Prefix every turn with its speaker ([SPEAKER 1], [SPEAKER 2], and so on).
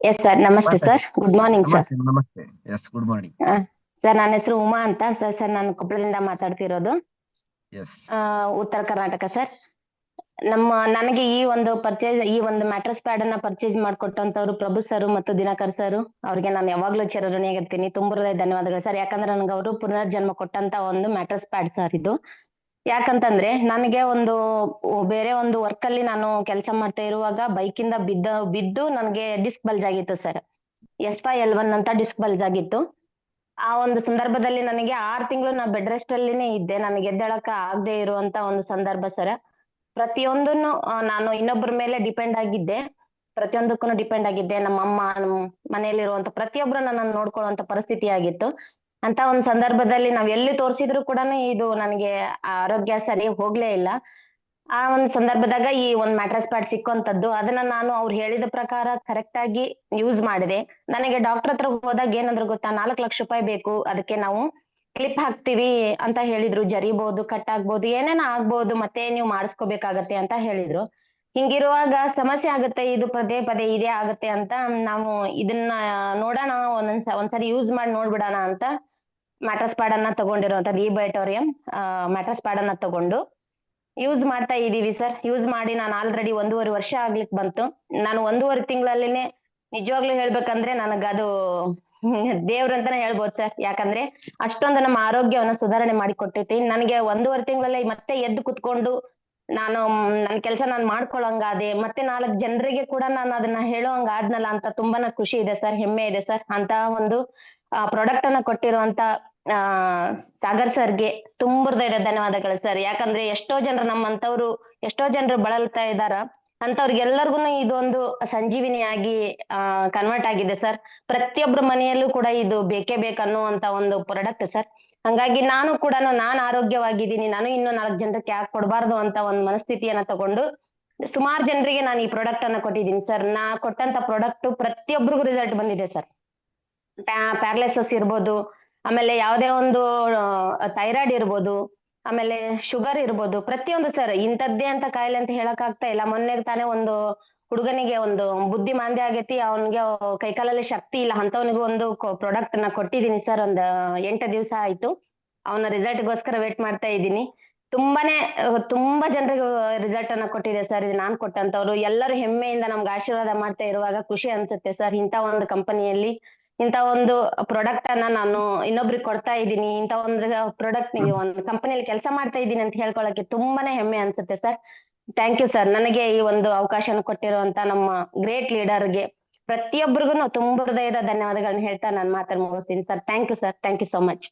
[SPEAKER 1] S sir ನಮಸ್ತೆ sir good morning sir
[SPEAKER 2] ನಮಸ್ತೆ yes good morning
[SPEAKER 1] sir ನನ್ನ ಹೆಸರು ಉಮಾ ಅಂತ. ಸರ್ ಸರ್ ನಾನು ಕೊಪ್ಪಳದಿಂದ ಮಾತಾಡ್ತಿರೋದು. ಉತ್ತರ ಕರ್ನಾಟಕ ಸರ್ ನಮ್ಮ ನನಗೆ ಈ ಒಂದು ಪರ್ಚೇಸ್ ಈ ಒಂದು ಮ್ಯಾಟ್ರಸ್ ಪ್ಯಾಡ್ ಅನ್ನ ಪರ್ಚೇಸ್ ಮಾಡಿಕೊಟ್ಟಂತವ್ರು ಪ್ರಭು ಸರ್ ಮತ್ತು ದಿನಕರ್ ಸರ್ ಅವ್ರಿಗೆ ನಾನು ಯಾವಾಗ್ಲೂ ಚಿರಋಣಿಯಾಗಿರ್ತೀನಿ. ತುಂಬ ಹೃದಯ ಧನ್ಯವಾದಗಳು ಸರ್ ಯಾಕಂದ್ರೆ ನನಗೆ ಅವರು ಪುನರ್ಜನ್ಮ ಕೊಟ್ಟಂತ ಒಂದು ಮ್ಯಾಟ್ರಸ್ ಪ್ಯಾಡ್ ಸರ್ ಇದು. ಯಾಕಂತಂದ್ರೆ ನನಗೆ ಒಂದು ಬೇರೆ ಒಂದು ವರ್ಕ್ ಅಲ್ಲಿ ನಾನು ಕೆಲಸ ಮಾಡ್ತಾ ಇರುವಾಗ ಬೈಕ್ ಬಿದ್ದ, ಬಿದ್ದು ನನಗೆ ಡಿಸ್ಕ್ ಬಲ್ಜ್ ಆಗಿತ್ತು sir S five L one ಅಂತ ಡಿಸ್ಕ್ ಬಲ್ಜ್ ಆಗಿತ್ತು. ಆ ಒಂದು ಸಂದರ್ಭದಲ್ಲಿ ನನಗೆ ಆರ್ ತಿಂಗಳು ನಾ ಬೆಡ್ ರೆಸ್ಟ್ ಅಲ್ಲಿನೇ ಇದ್ದೆ. ನನಗೆ ಎದ್ದೇಳಕ ಆಗದೆ ಇರುವಂತ ಒಂದು ಸಂದರ್ಭ ಸರ್ ಪ್ರತಿಯೊಂದನ್ನು ನಾನು ಇನ್ನೊಬ್ಬರ ಮೇಲೆ ಡಿಪೆಂಡ್ ಆಗಿದ್ದೆ. ಪ್ರತಿಯೊಂದಕ್ಕೂ ಡಿಪೆಂಡ್ ಆಗಿದ್ದೆ. ನಮ್ಮ ಅಮ್ಮ ನಮ್ಮ ಮನೆಯಲ್ಲಿರುವಂತ ಪ್ರತಿಯೊಬ್ಬರನ್ನ ನಾನು ನೋಡ್ಕೊಳ್ಳುವಂತ ಪರಿಸ್ಥಿತಿ ಆಗಿತ್ತು. ಅಂತ ಒಂದ್ ಸಂದರ್ಭದಲ್ಲಿ ನಾವ್ ಎಲ್ಲಿ ತೋರ್ಸಿದ್ರು ಕೂಡ ಇದು ನನಗೆ ಆರೋಗ್ಯ ಸರಿ ಹೋಗ್ಲೇ ಇಲ್ಲ. ಆ ಒಂದ್ ಸಂದರ್ಭದಾಗ ಈ ಒಂದ್ ಮ್ಯಾಟ್ರಸ್ ಪ್ಯಾಡ್ ಸಿಕ್ಕುವಂತದ್ದು ಅದನ್ನ ನಾನು ಅವ್ರು ಹೇಳಿದ ಪ್ರಕಾರ ಕರೆಕ್ಟ್ ಆಗಿ ಯೂಸ್ ಮಾಡಿದೆ. ನನಗೆ ಡಾಕ್ಟರ್ ಹತ್ರ ಹೋದಾಗ ಏನಂದ್ರು ಗೊತ್ತಾ, ನಾಲ್ಕ್ ಲಕ್ಷ ರೂಪಾಯಿ ಬೇಕು, ಅದಕ್ಕೆ ನಾವು ಕ್ಲಿಪ್ ಹಾಕ್ತಿವಿ ಅಂತ ಹೇಳಿದ್ರು. ಜರಿಬಹುದು ಕಟ್ ಆಗ್ಬೋದು, ಏನೇನ ಆಗ್ಬೋದು, ಮತ್ತೆ ನೀವು ಮಾಡಿಸ್ಕೋಬೇಕಾಗತ್ತೆ ಅಂತ ಹೇಳಿದ್ರು. ಹಿಂಗಿರುವಾಗ ಸಮಸ್ಯೆ ಆಗುತ್ತೆ, ಇದು ಪದೇ ಪದೇ ಇದೇ ಆಗುತ್ತೆ ಅಂತ ನಾವು ಇದನ್ನ ನೋಡೋಣ, ಒಂದೊಂದ್ಸ, ಒಂದ್ಸರಿ ಯೂಸ್ ಮಾಡಿ ನೋಡ್ಬಿಡೋಣ ಅಂತ ಮ್ಯಾಟ್ರಸ್ ಪ್ಯಾಡ್ ಅನ್ನ ತಗೊಂಡಿರುವಂತದ್ದು ಈ ಬೈಟೋರಿಯಂ ಮ್ಯಾಟ್ರಸ್ ಪ್ಯಾಡ್ ಅನ್ನ ತಗೊಂಡು ಯೂಸ್ ಮಾಡ್ತಾ ಇದೀವಿ ಸರ್ ಯೂಸ್ ಮಾಡಿ ನಾನು ಆಲ್ರೆಡಿ ಒಂದೂವರೆ ವರ್ಷ ಆಗ್ಲಿಕ್ಕೆ ಬಂತು. ನಾನು ಒಂದೂವರೆ ತಿಂಗಳಲ್ಲಿನೇ ನಿಜವಾಗ್ಲೂ ಹೇಳ್ಬೇಕಂದ್ರೆ ನನಗದು ದೇವ್ರಂತಾನೆ ಹೇಳ್ಬೋದು ಸರ್ ಯಾಕಂದ್ರೆ ಅಷ್ಟೊಂದು ನಮ್ಮ ಆರೋಗ್ಯವನ್ನ ಸುಧಾರಣೆ ಮಾಡಿ ಕೊಟ್ಟೈತಿ ನನಗೆ ಒಂದೂವರೆ ತಿಂಗಳಲ್ಲಿ ಮತ್ತೆ ಎದ್ದು ಕುತ್ಕೊಂಡು ನಾನು ನನ್ನ ನನ್ ಕೆಲಸ ನಾನು ಮಾಡ್ಕೊಳಂಗಾದೆ, ಮತ್ತೆ ನಾಲ್ಕು ಜನರಿಗೆ ಕೂಡ ನಾನು ಅದನ್ನ ಹೇಳೋಂಗ ಆದ್ನಲ್ಲ ಅಂತ ತುಂಬಾನೇ ಖುಷಿ ಇದೆ ಸರ್ ಹೆಮ್ಮೆ ಇದೆ ಸರ್ ಅಂತ ಒಂದು ಪ್ರಾಡಕ್ಟ್ ಅನ್ನ ಕೊಟ್ಟಿರುವಂತ ಆ, ಸಾಗರ್ ಸರ್ಗೆ ತುಂಬ ಹೃದಯದ ಧನ್ಯವಾದಗಳು ಸರ್. ಯಾಕಂದ್ರೆ ಎಷ್ಟೋ ಜನರು ನಮ್ಮಂತವ್ರು ಎಷ್ಟೋ ಜನರು ಬಳಲ್ತಾ ಇದಾರ ಅಂತವ್ರಿಗೆಲ್ಲರಿಗೂ ಇದೊಂದು ಸಂಜೀವಿನಿಯಾಗಿ, ಆ ಕನ್ವರ್ಟ್ ಆಗಿದೆ ಸರ್. ಪ್ರತಿಯೊಬ್ಬರ ಮನೆಯಲ್ಲೂ ಕೂಡ ಇದು ಬೇಕೇ ಬೇಕನ್ನುವಂತ ಒಂದು ಪ್ರಾಡಕ್ಟ್ ಸರ್. ಹಂಗಾಗಿ ನಾನು ಕೂಡ ನಾನ್ ಆರೋಗ್ಯವಾಗಿದ್ದೀನಿ, ನಾನು ಇನ್ನೂ ನಾಲ್ಕು ಜನಕ್ಕೆ ಯಾಕೆ ಕೊಡಬಾರ್ದು ಅಂತ ಒಂದು ಮನಸ್ಥಿತಿಯನ್ನ ತಗೊಂಡು ಸುಮಾರು ಜನರಿಗೆ ನಾನು ಈ ಪ್ರಾಡಕ್ಟ್ ಅನ್ನ ಕೊಟ್ಟಿದ್ದೀನಿ ಸರ್. ನಾ ಕೊಟ್ಟಂತ ಪ್ರಾಡಕ್ಟ್ ಪ್ರತಿಯೊಬ್ಬರಿಗೂ ರಿಸಲ್ಟ್ ಬಂದಿದೆ ಸರ್. ಪ್ಯಾರ್ಲೆಸಸ್ ಇರ್ಬೋದು ಆಮೇಲೆ ಯಾವುದೇ ಒಂದು ಥೈರಾಯ್ಡ್ ಇರ್ಬೋದು, ಆಮೇಲೆ ಶುಗರ್ ಇರ್ಬೋದು, ಪ್ರತಿಯೊಂದು ಸರ್ ಇಂಥದ್ದೇ ಅಂತ ಕಾಯಿಲೆ ಅಂತ ಹೇಳಕ್ ಆಗ್ತಾ ಇಲ್ಲ. ಮೊನ್ನೆ ತಾನೇ ಒಂದು ಹುಡುಗನಿಗೆ ಒಂದು ಬುದ್ಧಿ ಮಾಂದ್ಯ ಆಗೈತಿ, ಅವನಿಗೆ ಕೈಕಾಲಲ್ಲಿ ಶಕ್ತಿ ಇಲ್ಲ ಅಂತವನಿಗೂ ಒಂದು ಪ್ರಾಡಕ್ಟ್ನ ಕೊಟ್ಟಿದ್ದೀನಿ ಸರ್ ಒಂದ್ ಎಂಟು ದಿವಸ ಆಯ್ತು. ಅವನ ರಿಸಲ್ಟ್ ಗೋಸ್ಕರ ವೇಟ್ ಮಾಡ್ತಾ ಇದ್ದೀನಿ. ತುಂಬಾನೇ, ತುಂಬಾ ಜನರಿಗೆ ರಿಸಲ್ಟ್ ಅನ್ನ ಕೊಟ್ಟಿದೆ ಸರ್ ಇದು ನಾನ್ ಕೊಟ್ಟಂತವ್ರು ಎಲ್ಲರೂ ಹೆಮ್ಮೆಯಿಂದ ನಮ್ಗೆ ಆಶೀರ್ವಾದ ಮಾಡ್ತಾ ಇರುವಾಗ ಖುಷಿ ಅನ್ಸುತ್ತೆ ಸರ್ ಇಂಥ ಒಂದು ಕಂಪನಿಯಲ್ಲಿ ಇಂಥ ಒಂದು ಪ್ರಾಡಕ್ಟ್ ಅನ್ನ ನಾನು ಇನ್ನೊಬ್ರಿಗೆ ಕೊಡ್ತಾ ಇದ್ದೀನಿ. ಇಂತ ಒಂದು ಪ್ರಾಡಕ್ಟ್ ನೀವು ಒಂದು ಕಂಪನಿಯಲ್ಲಿ ಕೆಲಸ ಮಾಡ್ತಾ ಇದ್ದೀನಿ ಅಂತ ಹೇಳ್ಕೊಳಕ್ಕೆ ತುಂಬಾನೇ ಹೆಮ್ಮೆ ಅನ್ಸುತ್ತೆ ಸರ್. ಥ್ಯಾಂಕ್ ಯು ಸರ್ ನನಗೆ ಈ ಒಂದು ಅವಕಾಶನ ಕೊಟ್ಟಿರುವಂತ ನಮ್ಮ ಗ್ರೇಟ್ ಲೀಡರ್ಗೆ ಪ್ರತಿಯೊಬ್ಬರಿಗೂ ತುಂಬ ಹೃದಯದ ಧನ್ಯವಾದಗಳನ್ನ ಹೇಳ್ತಾ ನಾನು ಮಾತನ್ನು ಮುಗಿಸ್ತೀನಿ sir thank you sir thank you so much